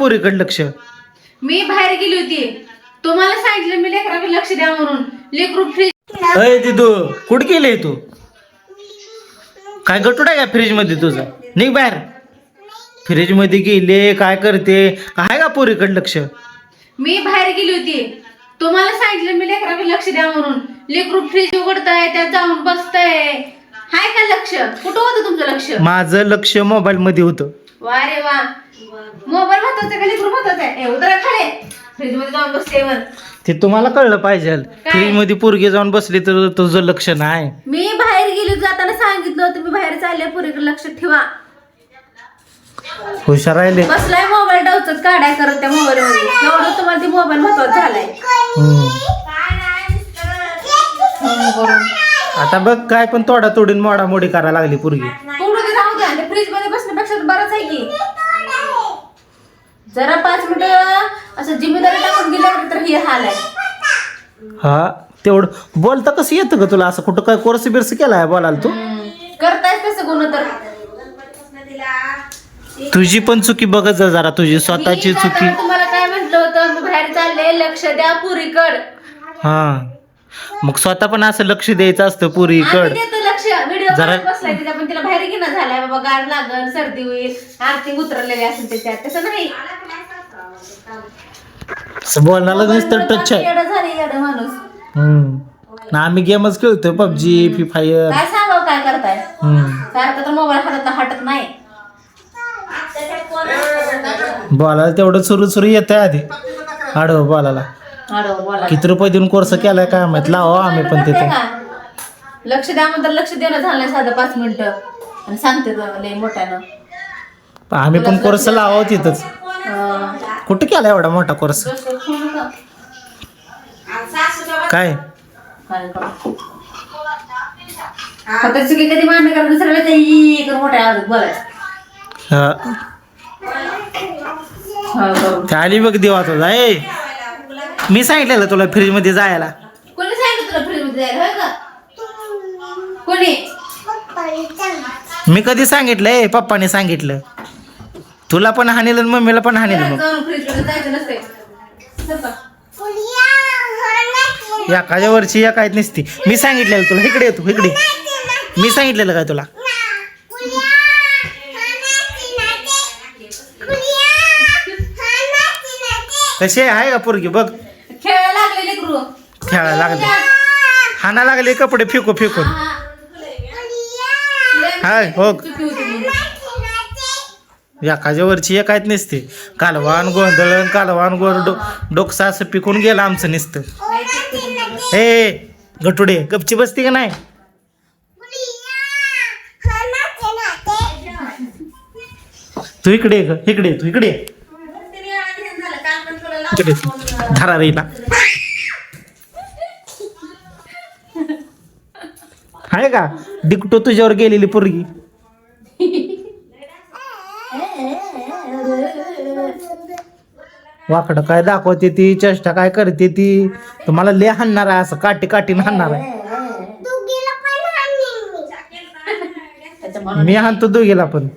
पोरीकडे लक्ष. मी बाहेर गेली होती. तुम्हाला सांगितलं मी लेकराकडे लक्ष द्या म्हणून. लेकरू फ्रीज अय दिदू कुठं गेले तू? काय गटूड आहे का फ्रीजमध्ये तुझं? निघ बाहेर. फ्रीजमध्ये गेले काय करते? काय का पोरीकडे लक्ष? मी बाहेर गेली होती. तुम्हाला सांगितलं मी लेकराकडे लक्ष द्या म्हणून. लेकरू फ्रीज उघडताय त्यात जाऊन बसताय. हाय का लक्ष? कुठं होतं तुमचं लक्ष? माझं लक्ष मोबाईल मध्ये होतं. वा रे वा. मोबाईल महत्त्वाचा का लेकरू महत्त्वाचा आहे. ए, उतरा खाले. फ्रीजमध्ये जाऊन बसते वर ते तुम्हाला कळलं पाहिजे. फ्रीजमध्ये पोरगी जाऊन बसली तर तुझं लक्ष नाही. मी बाहेर गेली जाताना सांगितलं होतं मी बाहेर चालले पुरीकडे लक्ष ठेवा. हुशार राहिले. बसलाय मोबाईल डावचत काढाय करत त्या मोबाईल मध्ये. एवढं तुम्हाला ते मोबाईल महत्त्वाचा झालाय. हम्म. आता बघ काय पण तोडा तोडून मोडामोडी करायला लागली पोरगी कोंडू दे जाऊ द्या फ्रीजमध्ये बसण्यापेक्षा तर बरंच आहे की जरा पाच मिनिट असं जिम्मेदारी टाकून गेल्यावर तर हे हाल आहे. हा तेवढं. बोलता कसं येतं का तुला? असं कुठं काय कोर्स बिर्स केलाय बोलायला तू? करताय कसं गुण तर. तुझी पण चुकी बघत जा जरा तुझी स्वतःची मी चुकी. जाताना तुम्हाला काय म्हंटल होतं? मी बाहेर चालले लक्ष द्या पुरीकड. हा. मग स्वतः पण असं लक्ष द्यायचं असतं पुरीकड. देतो जरा- बसलाय तिच्या पण तिला बाहेर घेणं झालाय. बाबा गाड लागल सर्दी होईल आरती उतरलेली असेल त्याच्यात. तसं नाही. बोलण्याला नुसतं टच आहे. झाले माणूस. हम्म. आम्ही गेमच खेळतोय पबजी फ्री फायर काय सांगावं काय करताय? सारखं तर मोबाईल हातात हटत नाही. बोलायला तेवढं सुरू सुरू येतंय आधी. आडव बोलायला. बोला किती रुपये देऊन कोर्स केलाय काय माहीत? लावा आम्ही पण तिथे? लक्ष द्या म्हणतात लक्ष देणं झालं नाही साधं पाच मिनिटं आणि सांगते लय मोठ्यानं आम्ही पण कोर्स लावा तिथंच अं, कुठं केला एवढा मोठा कोर्स. काय काय करू? आता चुकी कधी मान्य करा दुसऱ्याला मोठ्या आवाजात बोलायचं हा. हो. ते आली बघ देवा तुझा ए मी सांगितलेलं तुला फ्रीजमध्ये जायला कोणी सांगितलं तुला फ्रीजमध्ये जायला होय का कोणी? मी कधी सांगितलंय? पप्पाने सांगितलं. तुला पण हाणेल आणि मम्मीला पण हाणेल मग. जाऊन फ्रीजमध्ये जायचं नसते चल का? एखाद्या वर्षी या काय नसती. मी सांगितलेलं तुला. इकडे येतो इकडे मी सांगितलेलं काय तुला? कशी आहे? का पोरगी? बघ. खेळायला लागले लेकरू खेळायला लागले. हाना लागले कपडे फेकू फेकून. हाय, हो. एखाद्या वर्षी एक आहेत नसते कालवान गोंधळण कालवान गोर डो डोकसा असं पिकून गेलं आमचं नुसतं. हे गटुडे गपची बसती का नाही तू इकडे ये इकडे ये, तू इकडे ये. इकडे ये. धरा रे हिला. आहे का? डिकटो तुझ्यावर गेलेली पोरगी. वाकडं काय दाखवते ती? चेष्टा काय करते ती? तुम्हाला ले हाणणार आहे असं काठी काठीनं हाणणार आहे. मी. हाणतो दोघीला पण.